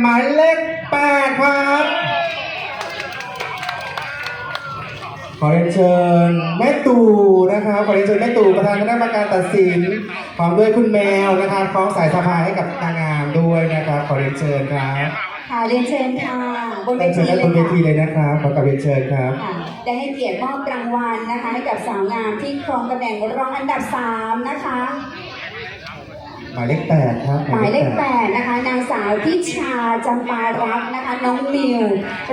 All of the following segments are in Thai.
หมายเลขแปดครับ ขอเรียนเชิญแม่ตู่นะครับขอเรียนเชิญแม่ตู่ประธานคณะกรรมการตัดสินพร้อมด้วยคุณแมวนะครับคล้องสายสะพายให้กับนางงามด้วยนะครับ ขอเรียนเชิญครับค่ะเรียนเชิญค่ะบนเวเรียนเชิทีญได้เลบนเวยทีค่ะเลยนะครับขอกราบเรียนเชิญครับ ค่ะได้ให้เกียรติมอบรางวัลนะคะ ให้กับสาวงามที่ครองตำแหน่งรองอันดับ 3 นะคะ หมายเลขแปดครับหมายเลขแปดนะคะ นางสาวทิชาจำปารักษ์นะคะ น้องมิว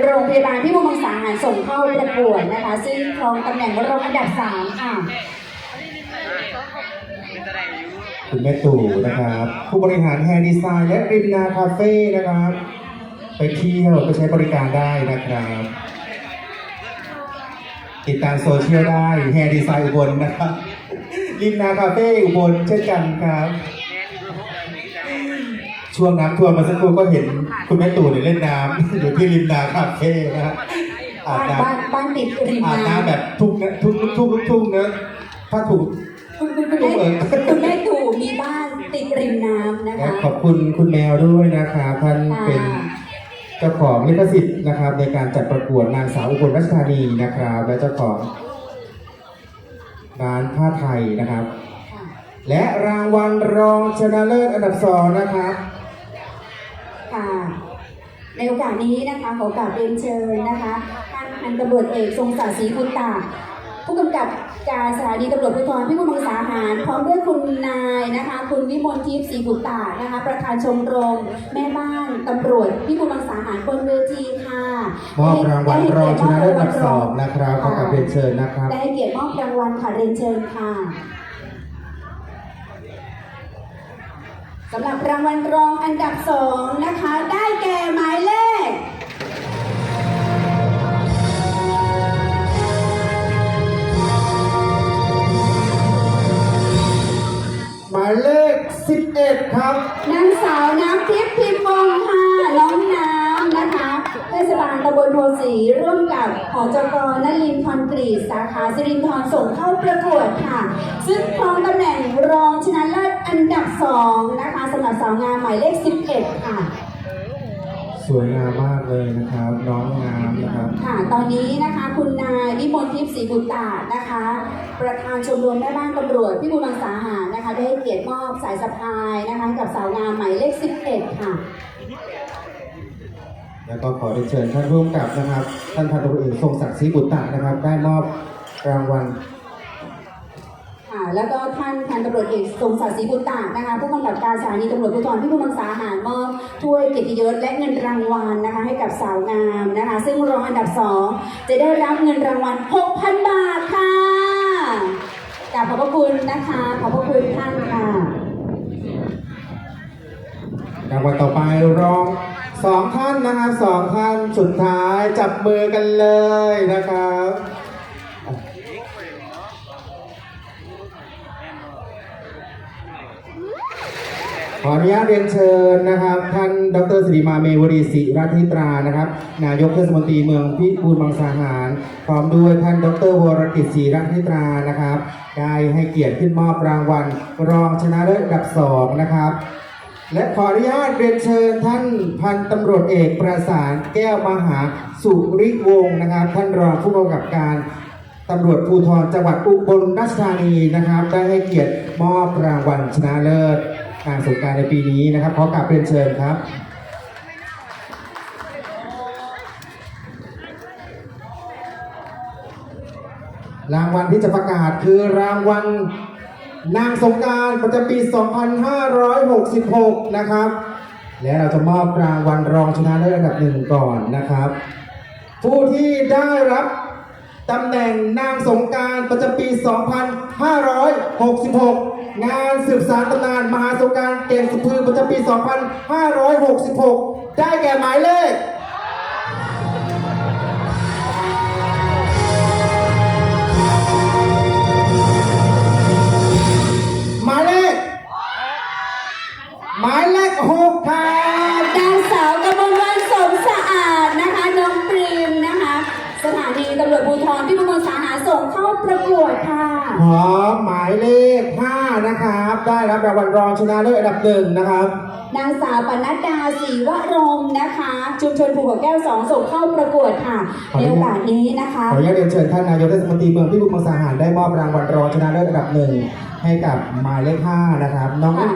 โรงพยาบาลพิบูลมังสาหารส่งเข้าประกวดนะคะ ซึ่งครองตำแหน่งรองอันดับ3ค่ะคุณแม่ตู่นะครับ ผู้บริหารแฮร์ดีไซน์และริมนาคาเฟ่นะครับ ไปเที่ยวไปใช้บริการได้นะครับ ติดตามโซเชียลได้แฮร์ดีไซน์อุบลนะครับริมนาคาเฟ่อุบลเช่นกันครับ ช่วงน้ำท่วมมาสักครู่ก็เห็นคุณแม่ตู่เนี่ยเล่นน้ำอยู่ที่ริมนาคาเฟ่นะฮะอาบบ้านน้บ้านบ้านติดริมำอาบน้ำน้ำแบบทุกนะทุกทุกทุกทุกทุกเนอะถ้าถูก คุณคุณคุณแม่คุณแม่ตู่มีบ้านติดริมน้ำนะและคะ ขอบคุณคุณแมวด้วยนะครับท่านเป็นเจ้าของลิขสิทธิ์นะครับ ในการจัดประกวดนางสาวอุบลราชธานีนะครับ และเจ้าของงานผ้าไทยนะครับ ค่ะและรางวัลรองชนะเลิศอันดับสองนะครับค่ะ ในโอกาสนี้นะคะขอกราบเรียนเชิญนะคะท่านพันตำรวจเอกทรงศักดิ์ศรีคุณตาผู้กำกับการสถานีตำรวจภูธรพิบูลมังสาหาร พร้อมด้วยคุณนายนะคะ คุณวิมลทิพย์ศรีบุตตานะคะ ประธานชมรม แม่บ้านตำรวจพิบูลมังสาหารบนเวทีค่ะมอบรางวัลรองชนะเลิศอันดับสองได้นะครับขอกราบเรียนเชิญนะครับ ได้ให้เกียรติมอบรางวัลค่ะเรียนเชิญค่ะ สำหรับรางวัลรองอันดับสองนะคะ ได้แก่หมายเลขหมายเลข 11 ครับ นางสาวน้ำทิพย์พิมพ์วงศ์ค่ะน้องน้ำนะคะเทศบาลตำบลโพสีร่วมกับหอจกนลินทร์คอนกรีตสาขาสิรินทรส่งเข้าประกวดค่ะ ซึ่งครองตำแหน่งรองชนะเลิศ อันดับสองนะคะสำหรับสาวงามหมายเลข11ค่ะ สวยงามมากเลยนะครับ น้องงามนะครับ ค่ะ ตอนนี้นะคะคุณนายวิมลทิพย์ศรีบุตตานะคะ ประธานชมรมแม่บ้านตำรวจพิบูลมังสาหารนะคะ ได้ให้เกียรติมอบสายสะพายนะคะให้กับสาวงามหมายเลข11ค่ะ แล้วก็ขอเรียนเชิญท่านร่วมกับนะครับ ท่านพันตำรวจเอกทรงศักดิ์ศรีบุตรตะนะครับ ได้มอบรางวัลค่ะ แล้วก็ท่านพันตำรวจเอกทรงศักดิ์ศรีบุตตานะคะผู้กำกับการสถานีตำรวจภูธรพิบูลมังสาหารมอบถ้วยเกียรติยศและเงินรางวัลนะคะให้กับสาวงามนะคะ ซึ่งรองอันดับสองจะได้รับเงินรางวัล 6,000 บาทค่ะกราบขอบพระคุณนะคะ ขอบพระคุณท่านค่ะรางวัลต่อไปรองสองท่านนะครับสองท่านสุดท้ายจับมือกันเลยนะครับ ขออนุญาตเรียนเชิญนะครับ ท่านดรสิริมาเมวรีศิรัติตรานะครับ นายกเทศมนตรีเมืองพิบูลมังสาหาร พร้อมด้วยท่านดรวรกิจศรีรัตนิตรานะครับ ได้ให้เกียรติขึ้นมอบรางวัล รองชนะเลิศอันดับสองนะครับ และขออนุญาตเรียนเชิญท่านพันตำรวจเอกประสานแก้วมหาสุริวงศ์นะครับ ท่านรองผู้กำกับการตำรวจภูธรจังหวัดอุบลราชธานีนะครับ ได้ให้เกียรติมอบรางวัลชนะเลิศ งานสงกรารในปีนี้นะครับขอกราบเรียนเชิญครับ รางวัลที่จะประกาศคือรางวัลนางสงกรารประจำปี 2566 นะครับ และเราจะมอบรางวัลรองชนะเลิศอันดับหนึ่งก่อนนะครับ ผู้ที่ได้รับ ตำแหน่งนางสงการประจำปี 2566 งานสืบสารตำนานมหาสงการเก่งสุดพือประจำปี 2566 ได้แก่หมายเลขหมายเลขหมายเลขหกครั สถานีตำรวจภูธรพิบูลมังสาหารส่งเข้าประกวดค่ะขอหมายเลข 5 นะครับ ได้รับรางวัลรองชนะเลิศอันดับหนึ่งนะครับ นางสาวปนัดดาศรีวรมนะคะ ชุมชนภูเขาแก้วสองส่งเข้าประกวดค่ะขอในอนุญาตโอกาสนี้นะคะ ขออนุญาตเรียนเชิญท่านนายกเทศมนตรีเมืองพิบูลมังสาหารได้มอบรางวัลรองชนะเลิศอันดับหนึ่งให้กับหมายเลข 5 นะครับ น้องค่ะ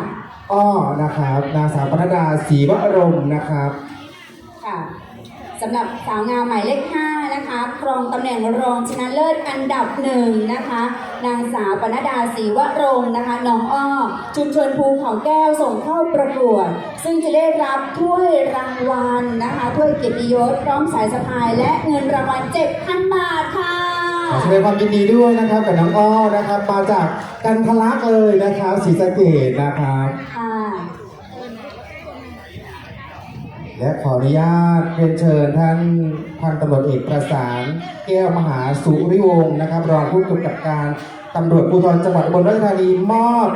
อ้อนะครับนางสาวปนดดาศรีวรมนะครับ ค่ะ สำหรับสาวงามหมายเลข5นะคะครองตำแหน่งรองชนะเลิศอันดับหนึ่งนะคะ นางสาวปนดดาศรีวรงค์นะคะน้องอ้อชุมชนภูเขาแก้วส่งเข้าประกวด ซึ่งจะได้รับถ้วยรางวัลนะคะถ้วยเกียรติยศพร้อมสายสะพาย และเงินรางวัล7,000 บาทค่ะขอแสดงความยินดีด้วยนะครับกับน้องอ้อนะครับมาจากกันทะลักเลยนะครับศรีสะเกดนะครับค่ะ และขออนุญาตเรียนเชิญท่านพันตำรวจเอกประสาน แก้วมหาสุริวงศ์นะครับ รองผู้กำกับการตำรวจภูธรจังหวัดอุบลราชธานีมอบ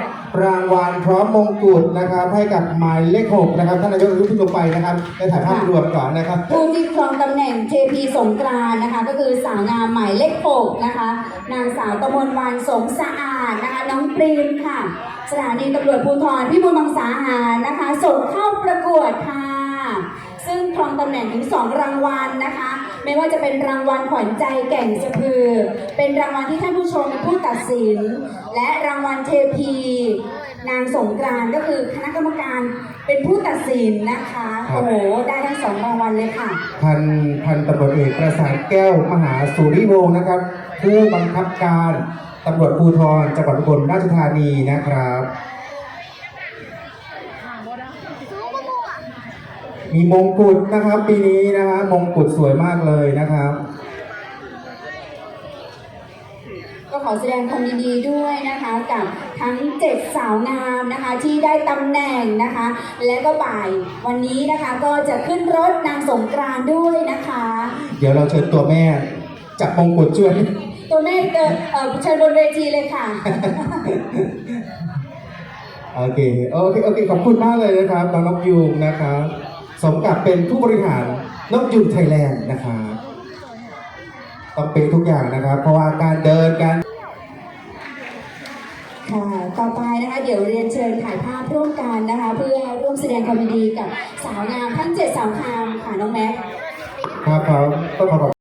รางวัลพร้อมมงกุฎนะครับ ให้กับหมายเลขหกนะครับท่านนายกรุขึ้นลงไปนะครับได้ถ่ายภาพรวมก่อนนะครับผู้ที่ครองตำแหน่งเทพีสงกรานนะคะ ก็คือสาวงามหมายเลขหกนะคะ นางสาวตะมนวันสมสะอาดนะคะน้องปรีมค่ะ สถานีตำรวจภูธรพิบูลมังสาหารนะคะ ส่งเข้าประกวดค่ะ ซึ่งครองตำแหน่งถึง 2 รางวัลนะคะ ไม่ว่าจะเป็นรางวัลขวัญใจแก่งสะพือ เป็นรางวัลที่ท่านผู้ชมเป็นผู้ตัดสิน และรางวัลเทพี นางสงกรานต์ก็คือคณะกรรมการเป็นผู้ตัดสินนะคะ ครับ โอ้โห ได้ทั้งสองรางวัลเลยค่ะ พันพันตำรวจเอกประสานแก้วมหาสุริวงศ์นะครับ ผู้บังคับการตำรวจภูธรจังหวัดอุบลราชธานีนะครับ มีมงกุฎนะครับ ปีนี้นะครับ มงกุฎสวยมากเลยนะครับ ก็ขอแสดงความยินดีด้วยนะคะกับทั้ง7สาวงามนะคะ ที่ได้ตำแหน่งนะคะ และก็บ่ายวันนี้นะคะก็จะขึ้นรถนางสงกรานต์ด้วยนะคะ เดี๋ยวเราเชิญตัวแม่จับมงกุฎช่วย ตัวแม่เกิดเอ่อเชิญบนเวทีเลยค่ะ โอเค โอเค โอเค ขอบคุณมากเลยนะครับน้องนกยูงนะครับ สมกับเป็นผู้บริหารนกยูงไทยแลนด์นะครับต้องเป็นทุกอย่างนะครับ เพราะว่าการเดินการค่ะต่อไปนะคะเดี๋ยวเรียนเชิญถ่ายภาพร่วมกันนะคะ เพื่อร่วมแสดงความยินดีกับสาวงามทั้ง7สาวงามค่ะน้องแม็กครับเขาต้องขอขอบ